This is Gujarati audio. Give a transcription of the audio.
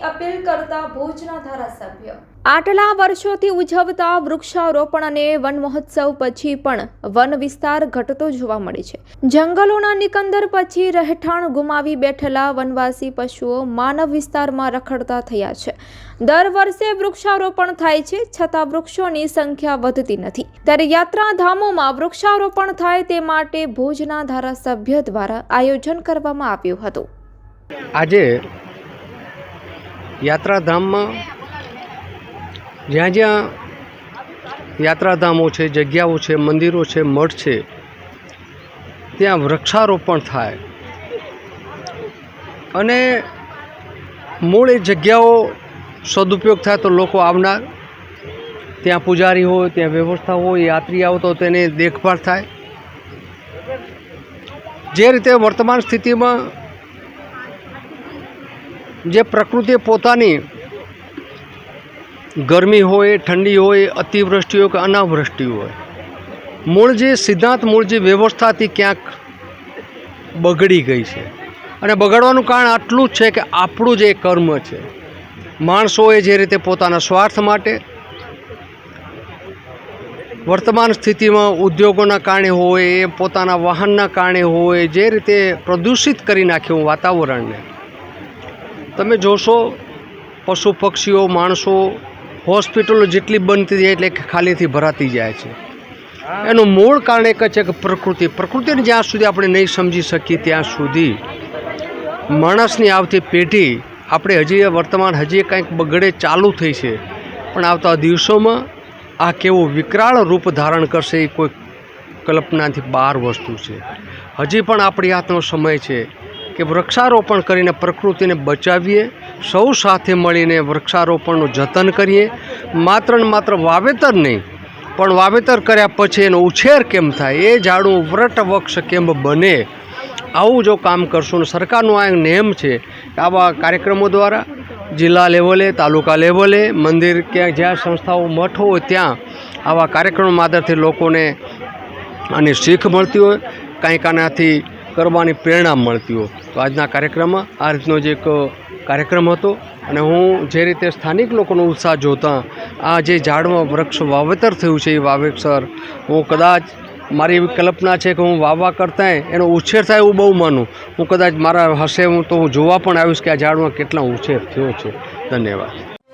કરતા ભુજના ધારાસભ્ય. આટલા વર્ષોથી ઉજવતા વૃક્ષારોપણ અને વન મહોત્સવ પછી પણ વન વિસ્તાર ઘટતો જોવા મળે છે. જંગલોના નિકંદર પછી રહેઠાણ ગુમાવી બેઠેલા વનવાસી પશુઓ માનવ વિસ્તારમાં રખડતા થયા છે. દર વર્ષે વૃક્ષારોપણ થાય છે છતાં વૃક્ષોની સંખ્યા વધતી નથી. ત્યારે યાત્રાધામોમાં વૃક્ષારોપણ થાય તે માટે ભુજના ધારાસભ્ય દ્વારા આયોજન કરવામાં આવ્યું હતું. આજે યાત્રાધામમાં જ્યાં જ્યાં યાત્રાધામો છે, જગ્યાઓ છે, મંદિરો છે, મઠ છે, ત્યાં વૃક્ષારોપણ થાય. અને મૂળ એ જગ્યાઓ સદુપયોગ થાય તો લોકો આવનાર. ત્યાં પૂજારી હોય, ત્યાં વ્યવસ્થા હોય, યાત્રી આવો તો તેની દેખભાળ થાય. જે રીતે વર્તમાન સ્થિતિમાં જે પ્રકૃતિ પોતાની ગરમી હોય, ઠંડી હોય, અતિવૃષ્ટિ હોય કે અનાવૃષ્ટિ હોય, મૂળ જે સિદ્ધાંત, મૂળ જે વ્યવસ્થાથી ક્યાંક બગડી ગઈ છે. અને બગડવાનું કારણ આટલું જ છે કે આપણું જે કર્મ છે, માણસોએ જે રીતે પોતાના સ્વાર્થ માટે વર્તમાન સ્થિતિમાં ઉદ્યોગોના કારણે હોય, પોતાના વાહનના કારણે હોય, જે રીતે પ્રદૂષિત કરી નાખ્યું વાતાવરણને તમે જોશો, પશુ પક્ષીઓ, માણસો હોસ્પિટલો જેટલી બનતી જાય એટલે ખાલીથી ભરાતી જાય છે. એનું મૂળ કારણ એક જ છે કે પ્રકૃતિ, પ્રકૃતિને જ્યાં સુધી આપણે નહીં સમજી શકીએ ત્યાં સુધી માણસની આવતી પેઢી આપણે હજી વર્તમાન હજી કંઈક બગડે ચાલુ થઈ છે. પણ આવતા દિવસોમાં આ કેવું વિકરાળ રૂપ ધારણ કરશે એ કોઈ કલ્પનાથી બહાર વસ્તુ છે. હજી પણ આપણી હાથનો સમય છે. કે વૃક્ષારોપણ કરીને પ્રકૃતિને બચાવીએ, સૌ સાથે મળીને વૃક્ષારોપણનું જતન કરીએ. માત્ર ને માત્ર વાવેતર નહીં, પણ વાવેતર કર્યા પછી એનો ઉછેર કેમ થાય? એ ઝાડું વ્રટ વૃક્ષ કેમ બને? આવું જો કામ કરશું ને સરકારનો આ નેમ છે, આવા કાર્યક્રમો દ્વારા જિલ્લા લેવલે, તાલુકા લેવલે, મંદિર કે જ્યાં સંસ્થાઓ મઠ હોય ત્યાં આવા કાર્યક્રમો માધ્યમથી લોકોને આની શીખ મળતી હોય, કાંઈક આનાથી કરવાની પ્રેરણા મળતી હોય. તો આજના કાર્યક્રમમાં આ રીતનો જ એક કાર્યક્રમ હતો. અને હું જે રીતે સ્થાનિક લોકોનો ઉત્સાહ જોતા, આ જે ઝાડમાં વૃક્ષ વાવેતર થયું છે એ વાવેતર, હું કદાચ મારી એવી કલ્પના છે કે હું વાવવા કરતાંય એનો ઉછેર થાય એવું બહુ માનું. હું કદાચ મારા હશે હું તો હું જોવા પણ આવીશ કે આ ઝાડમાં કેટલા ઉછેર થયો છે. ધન્યવાદ.